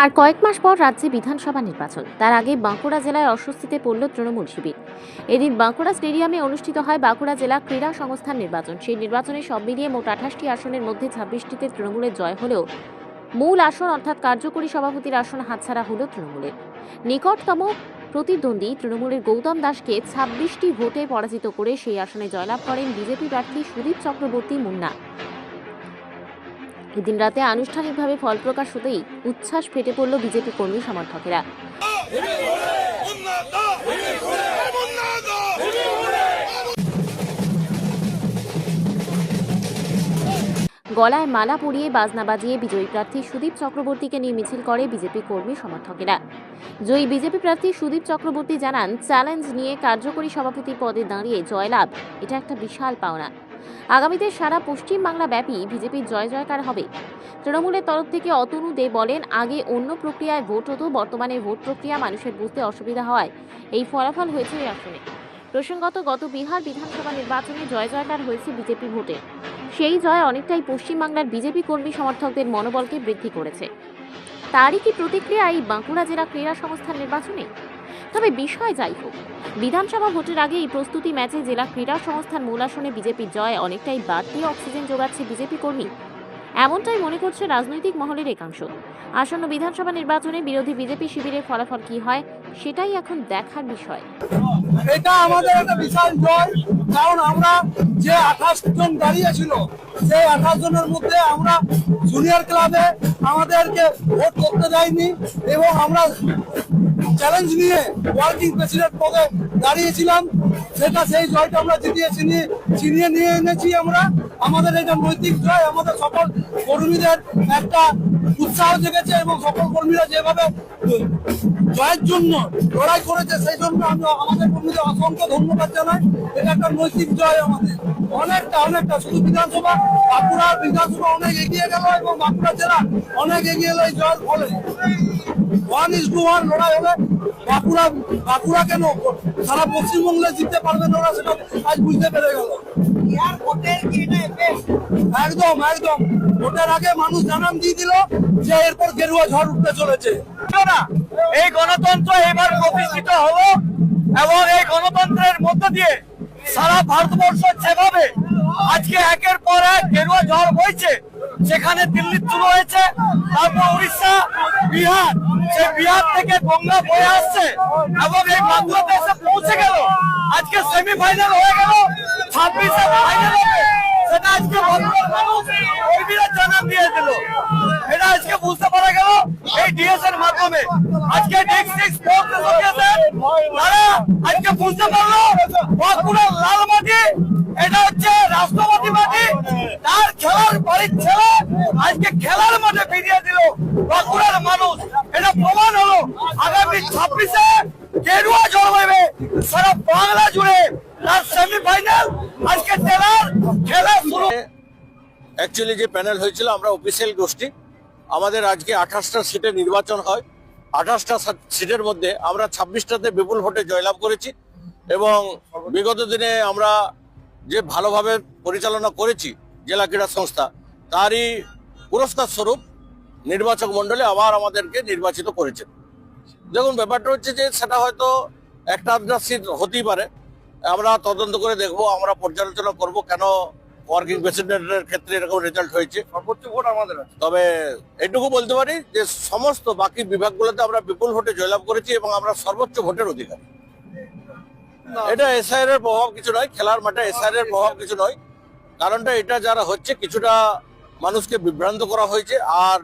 আর কয়েক মাস পর রাজ্যে বিধানসভা নির্বাচন। তার আগে বাঁকুড়া জেলায় অস্বস্তিতে পড়ল তৃণমূল শিবির। এদিন বাঁকুড়া স্টেডিয়ামে অনুষ্ঠিত হয় বাঁকুড়া জেলা ক্রীড়া সংস্থার নির্বাচন। সেই নির্বাচনে সব মিলিয়ে মোট আঠাশটি আসনের মধ্যে ছাব্বিশটিতে তৃণমূলের জয় হলেও মূল আসন অর্থাৎ কার্যকরী সভাপতির আসন হাতছাড়া হল তৃণমূলের। নিকটতম প্রতিদ্বন্দ্বী তৃণমূলের গৌতম দাসকে ছাব্বিশটি ভোটে পরাজিত করে সেই আসনে জয়লাভ করেন বিজেপি প্রার্থী সুদীপ চক্রবর্তী মুন্না। এদিন রাতে আনুষ্ঠানিকভাবে ফল প্রকাশ হতেই উচ্ছ্বাস ফেটে পড়ল বিজেপি কর্মী সমর্থকেরা। গলায় মালা পরিয়ে বাজনা বাজিয়ে বিজয়ী প্রার্থী সুদীপ চক্রবর্তীকে নিয়ে মিছিল করে বিজেপি কর্মী সমর্থকেরা। জয়ী বিজেপি প্রার্থী সুদীপ চক্রবর্তী জানান, চ্যালেঞ্জ নিয়ে কার্যকরী সভাপতি পদে দাঁড়িয়ে জয়লাভ, এটা একটা বিশাল পাওনা। আগামীতে সারা পশ্চিমবাংলা ব্যাপী বিজেপির জয় জয়কার হবে। তৃণমূলের তরফ থেকে অতনু দে বলেন, আগে অন্য প্রক্রিয়ায় ভোট হতো, বর্তমানে ভোট প্রক্রিয়া মানুষের বুঝতে অসুবিধা হওয়ায়। এই ফলাফল হয়েছে এই আসনে প্রসঙ্গত, গত বিহার বিধানসভা নির্বাচনে জয় জয়কার হয়েছে বিজেপি ভোটে। সেই জয় অনেকটাই পশ্চিমবাংলার বিজেপি কর্মী সমর্থকদের মনোবলকে বৃদ্ধি করেছে। তারই কি প্রতিক্রিয়া এই বাঁকুড়া জেলা ক্রীড়া সংস্থার নির্বাচনে? তবে বিষয় যাই হোক, বিধানসভা ভোটের আগে এই প্রস্তুতি ম্যাচে জেলা ক্রীড়া সংস্থার মূল আসনে বিজেপির জয় অনেকটাই বাড়তি অক্সিজেন যোগাচ্ছে বিজেপি কর্মী। এমনটাই মনে করছে রাজনৈতিক মহলের একাংশ। আসন্ন বিধানসভা নির্বাচনে বিরোধী বিজেপি শিবিরের ফলাফল কি হয়, সেটাই এখন দেখার বিষয়। এটা আমাদের একটা বিশাল জয়। কারণ আমরা যে আঠাশ জন দাঁড়িয়েছিল সেই আঠাশ জনের মধ্যে আমরা জুনিয়র ক্লাবে আমাদেরকে ভোট করতে দেয়নি এবং আমরা চ্যালেঞ্জ নিয়ে ওয়ার্কিং প্রেসিডেন্ট পদে দাঁড়িয়েছিলাম। সেটা সেই জয়টা আমরা জিতিয়ে ছিনিয়ে চিনিয়ে নিয়ে এনেছি আমরা। আমাদের এটা নৈতিক জয়, আমাদের সকল কর্মীদের একটা উৎসাহ জেগেছে এবং সকল কর্মীরা যেভাবে জয়ের জন্য লড়াই করেছে, সেই জন্য আমি আমাদের কর্মীদের অসংখ্য ধন্যবাদ জানাই। এটা একটা জয় আমাদের। অনেকটা অনেকটা। শুধু বিধানসভা, বাঁকুড়া বিধানসভা অনেক এগিয়ে গেল এবং বাঁকুড়া জেলা অনেক এগিয়ে এলো এই জয়ের ফলে। ওয়ান ইস টু ওয়ান লড়াই বাঁকুড়া বাঁকুড়া কেন সারা পশ্চিমবঙ্গে জিততে পারবে না ওরা সেটা আজ বুঝতে পেরে গেল। একদম একদম। ভোটের আগে মানুষ জানান দিয়ে দিল যে এরপর গেরুয়া ঝড় উঠতে চলেছে। এই গণতন্ত্র এবার প্রতিষ্ঠিত হলো এবং এই গণতন্ত্রের মধ্য দিয়ে সারা ভারতবর্ষ যেভাবে আজকে একের পর এক গেরুয়া ঝড় বইছে সেখানে দিল্লি শুরু হয়েছে, তারপর উড়িষ্যা, বিহার সেই বিহার থেকে গঙ্গা বয়ে আসছে এবং এই বাংলাদেশে পৌঁছে গেল। আজকে সেমিফাইনাল হয়ে গেল, ছাব্বিশে ফাইনাল হবে। সেটা আজকে বাংলার মানুষ কর্মীরা জানান দিয়ে দিল। এটা আজকে বুঝতে পারা গেল মানুষ। এটা প্রমাণ হলো, আগামী ছাব্বিশে গেরুয়া জন্মাবে সারা বাংলা জুড়ে তার সেমিফাইনাল আজকে জেলার শুরু। অ্যাকচুয়ালি যে প্যানেল হয়েছিল, আমরা অফিসিয়াল গোষ্ঠী। আমাদের আজকে আঠাশটা সিটে নির্বাচন হয়। আঠাশটা সিটের মধ্যে আমরা ছাব্বিশটাতে বিপুল ভোটে জয়লাভ করেছি এবং বিগত দিনে আমরা যে ভালোভাবে পরিচালনা করেছি জেলা ক্রীড়া সংস্থা, তারই পুরস্কার স্বরূপ নির্বাচক মণ্ডলী আবার আমাদেরকে নির্বাচিত করেছেন দেখুন, ব্যাপারটা হচ্ছে যে সেটা হয়তো একটা আধটা সিট হতেই পারে। আমরা তদন্ত করে দেখব, আমরা পর্যালোচনা করব কেন ওয়ার্কিং প্রেসিডেন্টের ক্ষেত্রে এরকম রেজাল্ট হয়েছে। সর্বোচ্চ ভোট আমাদের তবে এটুকু বলতে পারি যে সমস্ত বাকি বিভাগগুলোতে আমরা বিপুল ভোটে জয়লাভ করেছি এবং আমরা সর্বোচ্চ ভোটের অধিকারী। এটা এসআইআর এর প্রভাব কিছু নয় খেলার মাঠে এসআইআর এর প্রভাব কিছু নয়। কারণটা এটা যারা হচ্ছে কিছুটা মানুষকে বিভ্রান্ত করা হয়েছে আর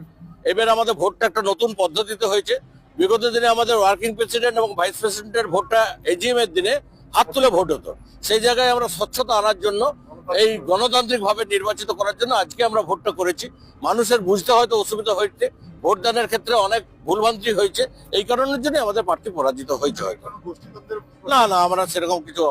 এবার আমাদের ভোটটা একটা নতুন পদ্ধতিতে হয়েছে। বিগত দিনে আমাদের ওয়ার্কিং প্রেসিডেন্ট এবং ভাইস প্রেসিডেন্টের ভোটটা এজিএম এর দিনে হাত তুলে ভোট হতো। সেই জায়গায় আমরা স্বচ্ছতা আনার জন্য এই গণতান্ত্রিক ভাবে নির্বাচিত করার জন্য আজকে আমরা ভোটটা করেছি। মানুষের বুঝতে হয়তো অসুবিধা হয়েছে। ভোটদানের ক্ষেত্রে অনেক ভুলভ্রান্তি হয়েছে। এই কারণের জন্য আমাদের প্রার্থী পরাজিত হয়েছে না না আমরা সেরকম কিছু